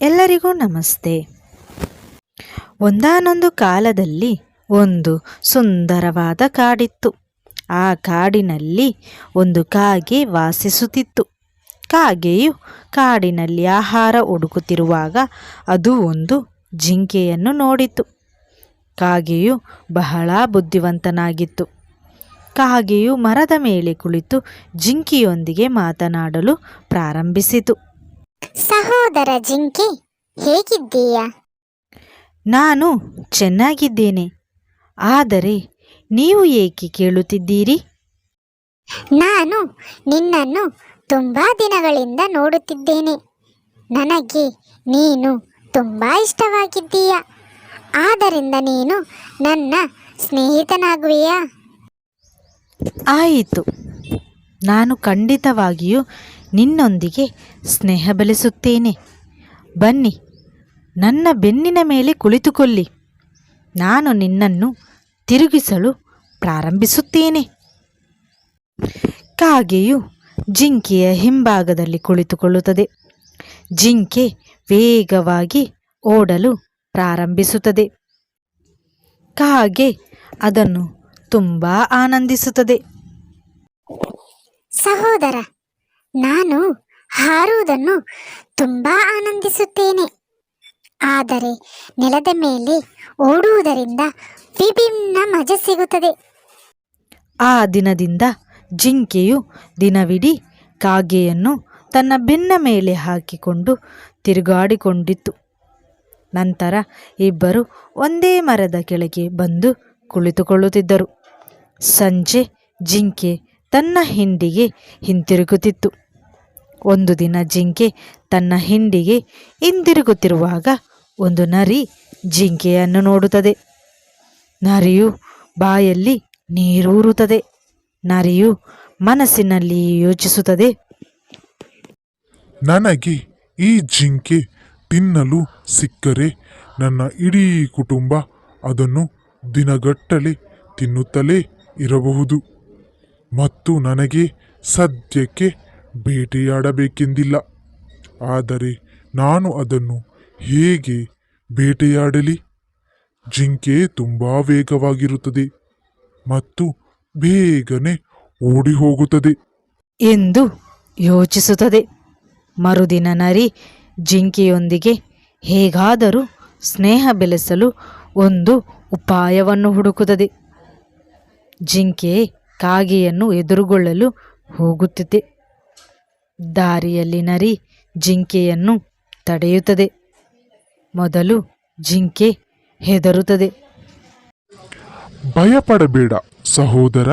ಎಲ್ಲರಿಗೂ ನಮಸ್ತೆ. ಒಂದಾನೊಂದು ಕಾಲದಲ್ಲಿ ಒಂದು ಸುಂದರವಾದ ಕಾಡಿತ್ತು. ಆ ಕಾಡಿನಲ್ಲಿ ಒಂದು ಕಾಗೆ ವಾಸಿಸುತ್ತಿತ್ತು. ಕಾಗೆಯು ಕಾಡಿನಲ್ಲಿ ಆಹಾರ ಹುಡುಕುತ್ತಿರುವಾಗ ಅದು ಒಂದು ಜಿಂಕೆಯನ್ನು ನೋಡಿತು. ಕಾಗೆಯು ಬಹಳ ಬುದ್ಧಿವಂತನಾಗಿತ್ತು. ಕಾಗೆಯು ಮರದ ಮೇಲೆ ಕುಳಿತು ಜಿಂಕೆಯೊಂದಿಗೆ ಮಾತನಾಡಲು ಪ್ರಾರಂಭಿಸಿತು. ಸಹೋದರ ಜಿಂಕೆ ಹೇಗಿದ್ದೀಯಾ? ನಾನು ಚೆನ್ನಾಗಿದ್ದೇನೆ. ಆದರೆ ನೀವು ಏಕೆ ಕೇಳುತ್ತಿದ್ದೀರಿ? ನಾನು ನಿನ್ನನ್ನು ತುಂಬಾ ದಿನಗಳಿಂದ ನೋಡುತ್ತಿದ್ದೇನೆ. ನನಗೆ ನೀನು ತುಂಬಾ ಇಷ್ಟವಾಗಿದ್ದೀಯ? ಆದ್ದರಿಂದ ನೀನು ನನ್ನ ಸ್ನೇಹಿತನಾಗುವೆಯಾ? ಆಯಿತು. ನಾನು ಖಂಡಿತವಾಗಿಯೂ ನಿನ್ನೊಂದಿಗೆ ಸ್ನೇಹ ಬೆಳೆಸುತ್ತೇನೆ. ಬನ್ನಿ, ನನ್ನ ಬೆನ್ನಿನ ಮೇಲೆ ಕುಳಿತುಕೊಳ್ಳಿ. ನಾನು ನಿನ್ನನ್ನು ತಿರುಗಿಸಲು ಪ್ರಾರಂಭಿಸುತ್ತೇನೆ. ಕಾಗೆಯು ಜಿಂಕೆಯ ಹಿಂಭಾಗದಲ್ಲಿ ಕುಳಿತುಕೊಳ್ಳುತ್ತದೆ. ಜಿಂಕೆ ವೇಗವಾಗಿ ಓಡಲು ಪ್ರಾರಂಭಿಸುತ್ತದೆ. ಕಾಗೆ ಅದನ್ನು ತುಂಬ ಆನಂದಿಸುತ್ತದೆ. ಸಹೋದರ, ನಾನು ಹಾರುವುದನ್ನು ತುಂಬಾ ಆನಂದಿಸುತ್ತೇನೆ. ಆದರೆ ನೆಲದ ಮೇಲೆ ಓಡುವುದರಿಂದ ವಿಭಿನ್ನ ಮಜ ಸಿಗುತ್ತದೆ. ಆ ದಿನದಿಂದ ಜಿಂಕೆಯು ದಿನವಿಡೀ ಕಾಗೆಯನ್ನು ತನ್ನ ಬೆನ್ನ ಮೇಲೆ ಹಾಕಿಕೊಂಡು ತಿರುಗಾಡಿಕೊಂಡಿತ್ತು. ನಂತರ ಇಬ್ಬರು ಒಂದೇ ಮರದ ಕೆಳಗೆ ಬಂದು ಕುಳಿತುಕೊಳ್ಳುತ್ತಿದ್ದರು. ಸಂಜೆ ಜಿಂಕೆ ತನ್ನ ಹಿಂಡಿಗೆ ಹಿಂತಿರುಗುತ್ತಿತ್ತು. ಒಂದು ದಿನ ಜಿಂಕೆ ತನ್ನ ಹಿಂಡಿಗೆ ಹಿಂದಿರುಗುತ್ತಿರುವಾಗ ಒಂದು ನರಿ ಜಿಂಕೆಯನ್ನು ನೋಡುತ್ತದೆ. ನರಿಯು ಬಾಯಲ್ಲಿ ನೀರೂರುತ್ತದೆ. ನರಿಯು ಮನಸ್ಸಿನಲ್ಲಿ ಯೋಚಿಸುತ್ತದೆ. ನನಗೆ ಈ ಜಿಂಕೆ ತಿನ್ನಲು ಸಿಕ್ಕರೆ ನನ್ನ ಇಡೀ ಕುಟುಂಬ ಅದನ್ನು ದಿನಗಟ್ಟಲೆ ತಿನ್ನುತ್ತಲೇ ಇರಬಹುದು. ಮತ್ತು ನನಗೆ ಸದ್ಯಕ್ಕೆ ಬೇಟೆಯಾಡಬೇಕೆಂದಿಲ್ಲ. ಆದರೆ ನಾನು ಅದನ್ನು ಹೇಗೆ ಬೇಟೆಯಾಡಲಿ? ಜಿಂಕೆ ತುಂಬ ವೇಗವಾಗಿರುತ್ತದೆ ಮತ್ತು ಬೇಗನೆ ಓಡಿ ಹೋಗುತ್ತದೆ ಎಂದು ಯೋಚಿಸುತ್ತದೆ. ಮರುದಿನ ನರಿ ಜಿಂಕೆಯೊಂದಿಗೆ ಹೇಗಾದರೂ ಸ್ನೇಹ ಬೆಳೆಸಲು ಒಂದು ಉಪಾಯವನ್ನು ಹುಡುಕುತ್ತದೆ. ಜಿಂಕೆ ಕಾಗೆಯನ್ನು ಎದುರುಗೊಳ್ಳಲು ಹೋಗುತ್ತಿದೆ. ದಾರಿಯಲ್ಲಿ ನರಿ ಜಿಂಕೆಯನ್ನು ತಡೆಯುತ್ತದೆ. ಮೊದಲು ಜಿಂಕೆ ಹೆದರುತ್ತದೆ. ಭಯಪಡಬೇಡ ಸಹೋದರ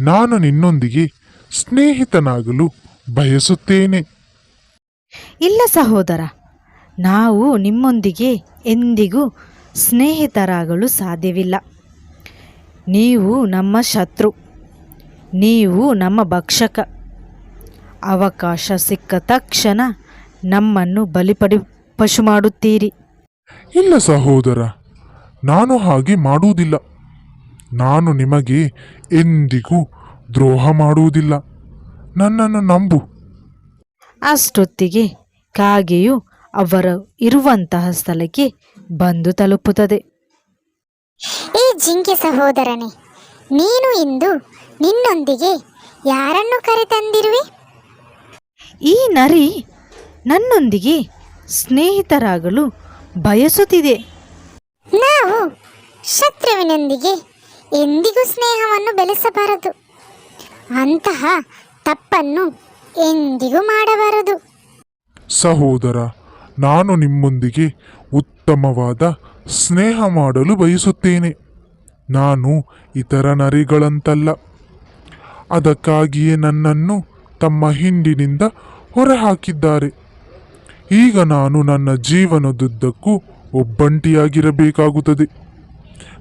ನಾನು ನಿನ್ನೊಂದಿಗೆ ಸ್ನೇಹಿತನಾಗಲು ಬಯಸುತ್ತೇನೆ. ಇಲ್ಲ ಸಹೋದರ ನಾವು ನಿಮ್ಮೊಂದಿಗೆ ಎಂದಿಗೂ ಸ್ನೇಹಿತರಾಗಲು ಸಾಧ್ಯವಿಲ್ಲ. ನೀವು ನಮ್ಮ ಶತ್ರು. ನೀವು ನಮ್ಮ ಭಕ್ಷಕ. ಅವಕಾಶ ಸಿಕ್ಕ ತಕ್ಷಣ ನಮ್ಮನ್ನು ಬಲಿಪಡಿ ಪಶು ಮಾಡುತ್ತೀರಿ ಇಲ್ಲ ಸಹೋದರ ನಾನು ಹಾಗೆ ಮಾಡುವುದಿಲ್ಲ. ನಾನು ನಿಮಗೆ ಎಂದಿಗೂ ದ್ರೋಹ ಮಾಡುವುದಿಲ್ಲ. ನನ್ನನ್ನು ನಂಬು. ಅಷ್ಟೊತ್ತಿಗೆ ಕಾಗೆಯು ಅವರು ಇರುವಂತಹ ಸ್ಥಳಕ್ಕೆ ಬಂದು ತಲುಪುತ್ತದೆ. ಈ ಜಿಂಕೆ ಸಹೋದರನೇ ನೀನು ಇಂದು ನಿನ್ನೊಂದಿಗೆ ಯಾರನ್ನು ಕರೆತಂದಿರುವೆ? ಈ ನರಿ ನನ್ನೊಂದಿಗೆ ಸ್ನೇಹಿತರಾಗಲು ಬಯಸುತ್ತಿದೆ. ನಾವು ಶತ್ರುವಿನೊಂದಿಗೆ ಎಂದಿಗೂ ಸ್ನೇಹವನ್ನು ಬೆಳೆಸಬಾರದು. ಅಂತಹ ತಪ್ಪನ್ನು ಎಂದಿಗೂ ಮಾಡಬಾರದು. ಸಹೋದರ ನಾನು ನಿಮ್ಮೊಂದಿಗೆ ಉತ್ತಮವಾದ ಸ್ನೇಹ ಮಾಡಲು ಬಯಸುತ್ತೇನೆ. ನಾನು ಇತರ ನರಿಗಳಂತಲ್ಲ. ಅದಕ್ಕಾಗಿಯೇ ನನ್ನನ್ನು ತಮ್ಮ ಹಿಂಡಿನಿಂದ ಹೊರಹಾಕಿದ್ದಾರೆ. ಈಗ ನಾನು ನನ್ನ ಜೀವನದುದ್ದಕ್ಕೂ ಒಬ್ಬಂಟಿಯಾಗಿರಬೇಕಾಗುತ್ತದೆ.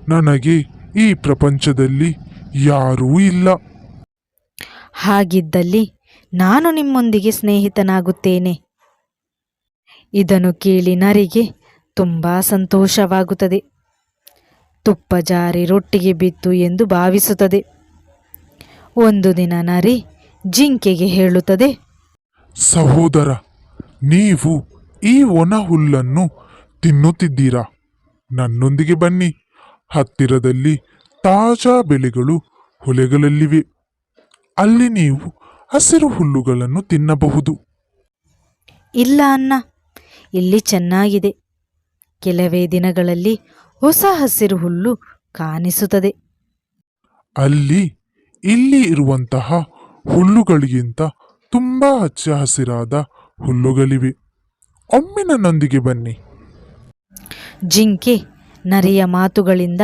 ನನಗೆ ಈ ಪ್ರಪಂಚದಲ್ಲಿ ಯಾರೂ ಇಲ್ಲ. ಹಾಗಿದ್ದಲ್ಲಿ ನಾನು ನಿಮ್ಮೊಂದಿಗೆ ಸ್ನೇಹಿತನಾಗುತ್ತೇನೆ. ಇದನ್ನು ಕೇಳಿ ನರಿಗೆ ತುಂಬ ಸಂತೋಷವಾಗುತ್ತದೆ. ತುಪ್ಪ ಜಾರಿ ರೊಟ್ಟಿಗೆ ಬಿತ್ತು ಎಂದು ಭಾವಿಸುತ್ತದೆ. ಒಂದು ದಿನ ನರಿ ಜಿಂಕೆಗೆ ಹೇಳುತ್ತದೆ ಸಹೋದರ ನೀವು ಈ ಒಣ ಹುಲ್ಲನ್ನು ತಿನ್ನುತ್ತಿದ್ದೀರಾ? ನನ್ನೊಂದಿಗೆ ಬನ್ನಿ. ಹತ್ತಿರದಲ್ಲಿ ತಾಜಾ ಬೆಳೆಗಳು ಹೊಲೆಗಳಲ್ಲಿವೆ. ಅಲ್ಲಿ ನೀವು ಹಸಿರು ಹುಲ್ಲುಗಳನ್ನು ತಿನ್ನಬಹುದು. ಇಲ್ಲ ಅನ್ನ ಇಲ್ಲಿ ಚೆನ್ನಾಗಿದೆ. ಕೆಲವೇ ದಿನಗಳಲ್ಲಿ ಹೊಸ ಹಸಿರು ಹುಲ್ಲು ಕಾಣಿಸುತ್ತದೆ. ಅಲ್ಲಿ ಇಲ್ಲಿ ಇರುವಂತಹ ಹುಲ್ಲುಗಳಿಗಿಂತ ತುಂಬ ಹಚ್ಚ ಹಸಿರಾದ ಹುಲ್ಲುಗಳಿವೆ. ಒಮ್ಮೆ ನನ್ನೊಂದಿಗೆ ಬನ್ನಿ. ಜಿಂಕೆ ನರಿಯ ಮಾತುಗಳಿಂದ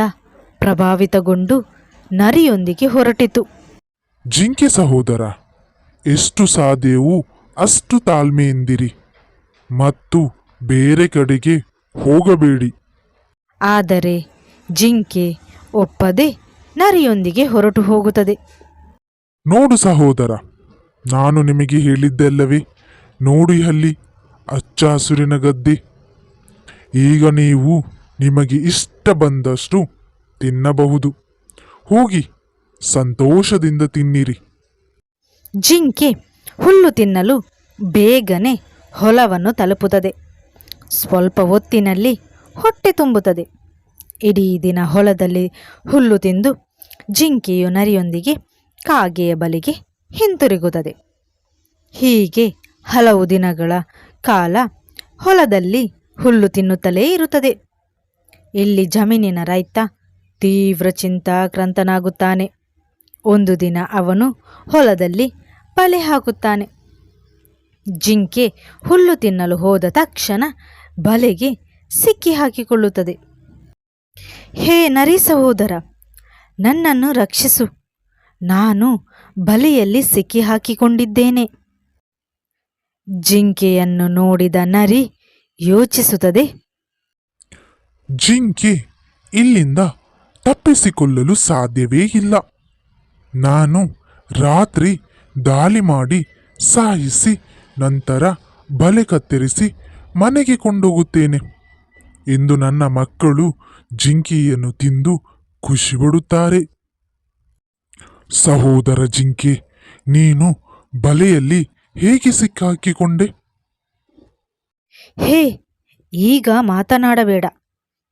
ಪ್ರಭಾವಿತಗೊಂಡು ನರಿಯೊಂದಿಗೆ ಹೊರಟಿತು. ಜಿಂಕೆ ಸಹೋದರ ಎಷ್ಟು ಸಾಧ್ಯವು ಅಷ್ಟು ತಾಳ್ಮೆಯಿಂದಿರಿ. ಮತ್ತು ಬೇರೆ ಕಡೆಗೆ ಹೋಗಬೇಡಿ. ಆದರೆ ಜಿಂಕೆ ಒಪ್ಪದೆ ನರಿಯೊಂದಿಗೆ ಹೊರಟು ಹೋಗುತ್ತದೆ. ನೋಡು ಸಹೋದರ ನಾನು ನಿಮಗೆ ಹೇಳಿದ್ದೆಲ್ಲವೇ ನೋಡಿ ಅಲ್ಲಿ ಹಚ್ಚ ಹಸುರಿನ ಗದ್ದೆ. ಈಗ ನೀವು ನಿಮಗೆ ಇಷ್ಟ ಬಂದಷ್ಟು ತಿನ್ನಬಹುದು. ಹೋಗಿ ಸಂತೋಷದಿಂದ ತಿನ್ನಿರಿ. ಜಿಂಕೆ ಹುಲ್ಲು ತಿನ್ನಲು ಬೇಗನೆ ಹೊಲವನ್ನು ತಲುಪುತ್ತದೆ. ಸ್ವಲ್ಪ ಹೊತ್ತಿನಲ್ಲಿ ಹೊಟ್ಟೆ ತುಂಬುತ್ತದೆ. ಇಡೀ ದಿನ ಹೊಲದಲ್ಲಿ ಹುಲ್ಲು ತಿಂದು ಜಿಂಕೆಯು ನರಿಯೊಂದಿಗೆ ಕಾಗೆಯ ಬಲಿಗೆ ಹಿಂತಿರುಗುತ್ತದೆ. ಹೀಗೆ ಹಲವು ದಿನಗಳ ಕಾಲ ಹೊಲದಲ್ಲಿ ಹುಲ್ಲು ತಿನ್ನುತ್ತಲೇ ಇರುತ್ತದೆ. ಇಲ್ಲಿ ಜಮೀನಿನ ರೈತ ತೀವ್ರ ಚಿಂತಾಕ್ರಾಂತನಾಗುತ್ತಾನೆ. ಒಂದು ದಿನ ಅವನು ಹೊಲದಲ್ಲಿ ಬಲೆ ಹಾಕುತ್ತಾನೆ. ಜಿಂಕೆ ಹುಲ್ಲು ತಿನ್ನಲು ಹೋದ ತಕ್ಷಣ ಬಲೆಗೆ ಸಿಕ್ಕಿ ಹಾಕಿಕೊಳ್ಳುತ್ತದೆ. ಹೇ ನರಿ ಸಹೋದರ, ನನ್ನನ್ನು ರಕ್ಷಿಸು. ನಾನು ಬಲಿಯಲ್ಲಿ ಸಿಕ್ಕಿಹಾಕಿಕೊಂಡಿದ್ದೇನೆ. ಜಿಂಕೆಯನ್ನು ನೋಡಿದ ನರಿ ಯೋಚಿಸುತ್ತದೆ. ಜಿಂಕೆ ಇಲ್ಲಿಂದ ತಪ್ಪಿಸಿಕೊಳ್ಳಲು ಸಾಧ್ಯವೇ ಇಲ್ಲ. ನಾನು ರಾತ್ರಿ ದಾಳಿ ಮಾಡಿ ಸಾಯಿಸಿ, ನಂತರ ಬಲೆ ಕತ್ತರಿಸಿ ಮನೆಗೆ ಕೊಂಡೋಗುತ್ತೇನೆ. ಇಂದು ನನ್ನ ಮಕ್ಕಳು ಜಿಂಕೆಯನ್ನು ತಿಂದು ಖುಷಿಪಡುತ್ತಾರೆ. ಸಹೋದರ ಜಿಂಕೆ ನೀನು ಬಲೆಯಲ್ಲಿ ಹೇಗೆ ಸಿಕ್ಕಾಕಿಕೊಂಡೆ? ಹೇ ಈಗ ಮಾತನಾಡಬೇಡ.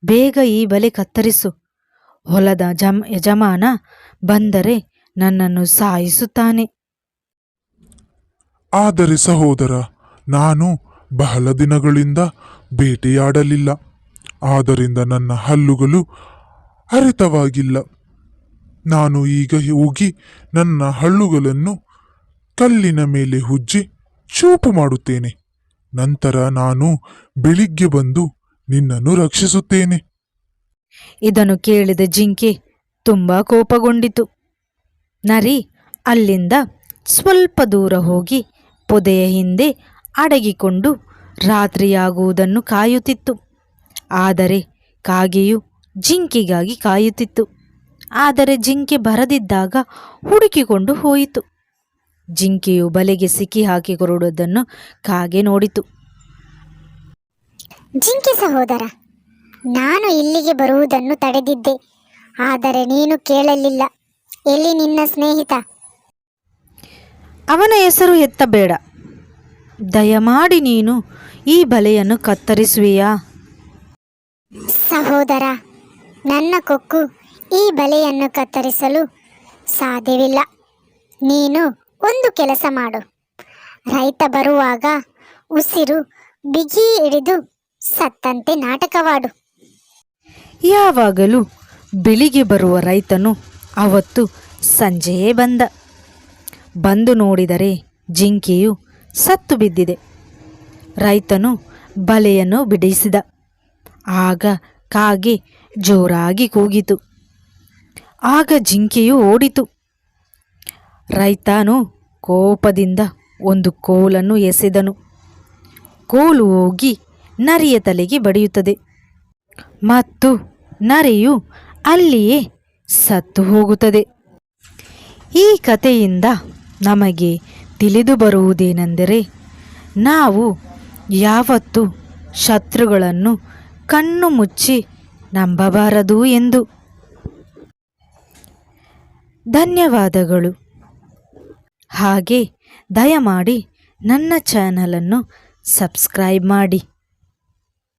ಬೇಗ ಈ ಬಲೆ ಕತ್ತರಿಸು. ಹೊಲದ ಜಮ್ ಯಜಮಾನ ಬಂದರೆ ನನ್ನನ್ನು ಸಾಯಿಸುತ್ತಾನೆ. ಆದರೆ ಸಹೋದರ ನಾನು ಬಹಳ ದಿನಗಳಿಂದ ಬೇಟೆಯಾಡಲಿಲ್ಲ. ಆದ್ದರಿಂದ ನನ್ನ ಹಲ್ಲುಗಳು ಅರಿತವಾಗಿಲ್ಲ ನಾನು ಈಗ ಹೋಗಿ ನನ್ನ ಹಳ್ಳುಗಳನ್ನು ಕಲ್ಲಿನ ಮೇಲೆ ಹುಜ್ಜಿ ಚೂಪು ಮಾಡುತ್ತೇನೆ. ನಂತರ ನಾನು ಬೆಳಿಗ್ಗೆ ಬಂದು ನಿನ್ನನ್ನು ರಕ್ಷಿಸುತ್ತೇನೆ. ಇದನ್ನು ಕೇಳಿದ ಜಿಂಕೆ ತುಂಬ ಕೋಪಗೊಂಡಿತು. ನರಿ ಅಲ್ಲಿಂದ ಸ್ವಲ್ಪ ದೂರ ಹೋಗಿ ಪೊದೆಯ ಹಿಂದೆ ಅಡಗಿಕೊಂಡು ರಾತ್ರಿಯಾಗುವುದನ್ನು ಕಾಯುತ್ತಿತ್ತು. ಆದರೆ ಕಾಗೆಯು ಜಿಂಕೆಗಾಗಿ ಕಾಯುತ್ತಿತ್ತು. ಆದರೆ ಜಿಂಕೆ ಬರದಿದ್ದಾಗ ಹುಡುಕಿಕೊಂಡು ಹೋಯಿತು. ಜಿಂಕೆಯು ಬಲೆಗೆ ಸಿಕ್ಕಿ ಹಾಕಿಕೊಡುವುದನ್ನು ಕಾಗೆ ನೋಡಿತು. ಜಿಂಕೆ ಸಹೋದರ ನಾನು ಇಲ್ಲಿಗೆ ಬರುವುದನ್ನು ತಡೆದಿದ್ದೆ ಆದರೆ ನೀನು ಕೇಳಲಿಲ್ಲ. ಎಲ್ಲಿ ನಿನ್ನ ಸ್ನೇಹಿತ? ಅವನ ಹೆಸರು ಎತ್ತಬೇಡ. ದಯಮಾಡಿ ನೀನು ಈ ಬಲೆಯನ್ನು ಕತ್ತರಿಸುವೆಯಾ? ಸಹೋದರ, ನನ್ನ ಕೊಕ್ಕು ಈ ಬಲೆಯನ್ನು ಕತ್ತರಿಸಲು ಸಾಧ್ಯವಿಲ್ಲ. ನೀನು ಒಂದು ಕೆಲಸ ಮಾಡು. ರೈತ ಬರುವಾಗ ಉಸಿರು ಬಿಗಿ ಹಿಡಿದು ಸತ್ತಂತೆ ನಾಟಕವಾಡು. ಯಾವಾಗಲೂ ಬೆಳಿಗ್ಗೆ ಬರುವ ರೈತನು ಅವತ್ತು ಸಂಜೆಯೇ ಬಂದ. ಬಂದು ನೋಡಿದರೆ ಜಿಂಕೆಯು ಸತ್ತು ಬಿದ್ದಿದೆ. ರೈತನು ಬಲೆಯನ್ನು ಬಿಡಿಸಿದ. ಆಗ ಕಾಗೆ ಜೋರಾಗಿ ಕೂಗಿತು. ಆಗ ಜಿಂಕೆಯು ಓಡಿತು. ರೈತನು ಕೋಪದಿಂದ ಒಂದು ಕೋಲನ್ನು ಎಸೆದನು. ಕೋಲು ಹೋಗಿ ನರಿಯ ತಲೆಗೆ ಬಡಿಯುತ್ತದೆ. ಮತ್ತು ನರಿಯು ಅಲ್ಲಿಯೇ ಸತ್ತು ಹೋಗುತ್ತದೆ. ಈ ಕಥೆಯಿಂದ ನಮಗೆ ತಿಳಿದು ಬರುವುದೇನೆಂದರೆ, ನಾವು ಯಾವತ್ತೂ ಶತ್ರುಗಳನ್ನು ಕಣ್ಣು ಮುಚ್ಚಿ ನಂಬಬಾರದು ಎಂದು. ಧನ್ಯವಾದಗಳು. ಹಾಗೆ ದಯಮಾಡಿ ನನ್ನ ಚಾನಲನ್ನು ಸಬ್ಸ್ಕ್ರೈಬ್ ಮಾಡಿ.